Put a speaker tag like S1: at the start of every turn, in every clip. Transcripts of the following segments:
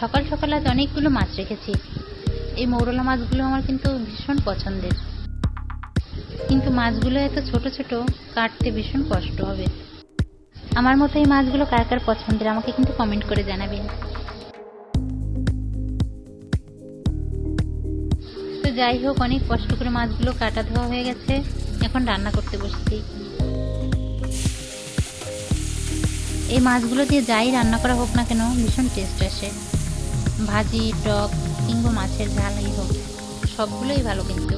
S1: সকাল সকাল আজ অনেকগুলো মাছ রেখেছি। এই মৌরলা মাছগুলো আমার কিন্তু ভীষণ পছন্দের। কিন্তু মাছগুলো এত ছোট ছোট, কাটতে ভীষণ কষ্ট হবে। আমার মতো এই মাছগুলো কার কার পছন্দের, আমাকে কিন্তু কমেন্ট করে জানাবেন। তো যাই হোক, অনেক কষ্ট করে মাছগুলো কাটা ধোয়া হয়ে গেছে। এখন রান্না করতে বসছি। এই মাছগুলো দিয়ে যাই রান্না করা হোক না কেন, ভীষণ টেস্ট আসে। ভাজি, টক কিংবা মাছের ঝালাই হোক, সবগুলোই ভালো কিন্তু।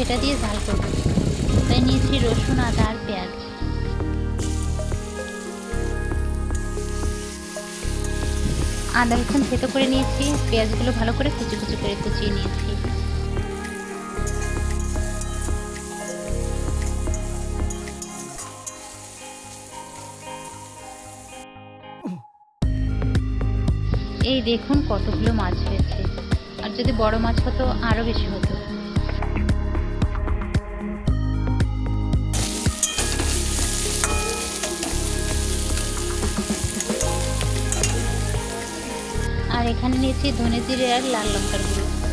S1: এটা দিয়ে ঝাল করব। তাই নিয়েছি রসুন, আদা আর পেঁয়াজ। আদা রসুন থেতো করে নিয়েছি, পেঁয়াজগুলো ভালো করে কুচি কুচি করে কুচিয়ে নিয়েছি। এই দেখুন কতগুলো মাছ হয়েছে। আর যদি বড় মাছ হতো আরও বেশি হতো। আর এখানে নিয়েছি ধনে জিরে আর লাল লঙ্কার গুঁড়ো।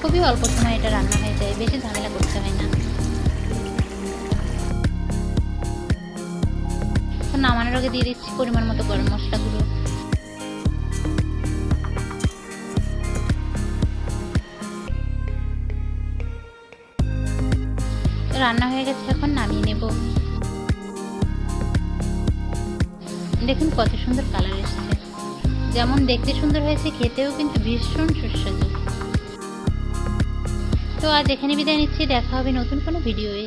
S1: খুবই অল্প সময় এটা রান্না হয়ে যায়, বেশি ঝামেলা করতে হয় না। নামানোর আগে দিয়ে দিচ্ছি পরিমাণ মতো গরম মশলা গুঁড়ো। রান্না হয়ে গেছে, এখন নামিয়ে নেব। দেখুন কত সুন্দর কালার এসেছে। যেমন দেখতে সুন্দর হয়েছে, খেতেও কিন্তু ভীষণ সুস্বাদু। তো আজ এখানে বিদায় নিচ্ছি, দেখা হবে নতুন কোনো ভিডিওয়ে।